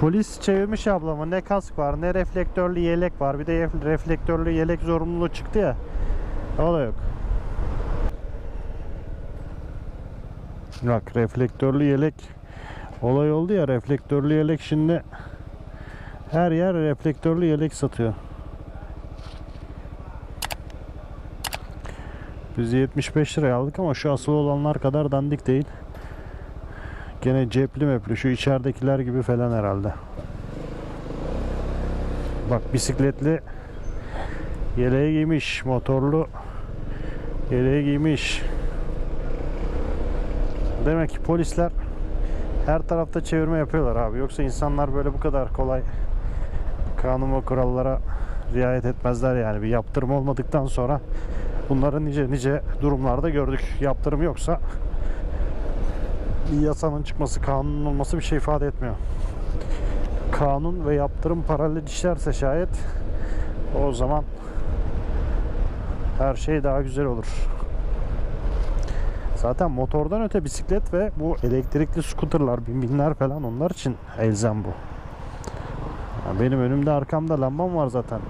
Polis çevirmiş ablamı. Ne kask var ne reflektörlü yelek var. Bir de reflektörlü yelek zorunluluğu çıktı ya. O da yok. Bak reflektörlü yelek olay oldu ya reflektörlü yelek şimdi her yer reflektörlü yelek satıyor. Biz 75 liraya aldık ama şu asıl olanlar kadar dandik değil. Gene cepli mepli şu içeridekiler gibi falan herhalde. Bak bisikletli yeleği giymiş, motorlu yeleği giymiş. Demek ki polisler her tarafta çevirme yapıyorlar abi. Yoksa insanlar böyle bu kadar kolay kanun ve kurallara riayet etmezler yani. Bir yaptırım olmadıktan sonra bunları nice nice durumlarda gördük. Yaptırım yoksa bir yasanın çıkması, kanunun olması bir şey ifade etmiyor. Kanun ve yaptırım paralel işlerse şayet o zaman her şey daha güzel olur. Zaten motordan öte bisiklet ve bu elektrikli scooterlar, bin binler falan onlar için elzem bu. Ya benim önümde arkamda lambam var zaten.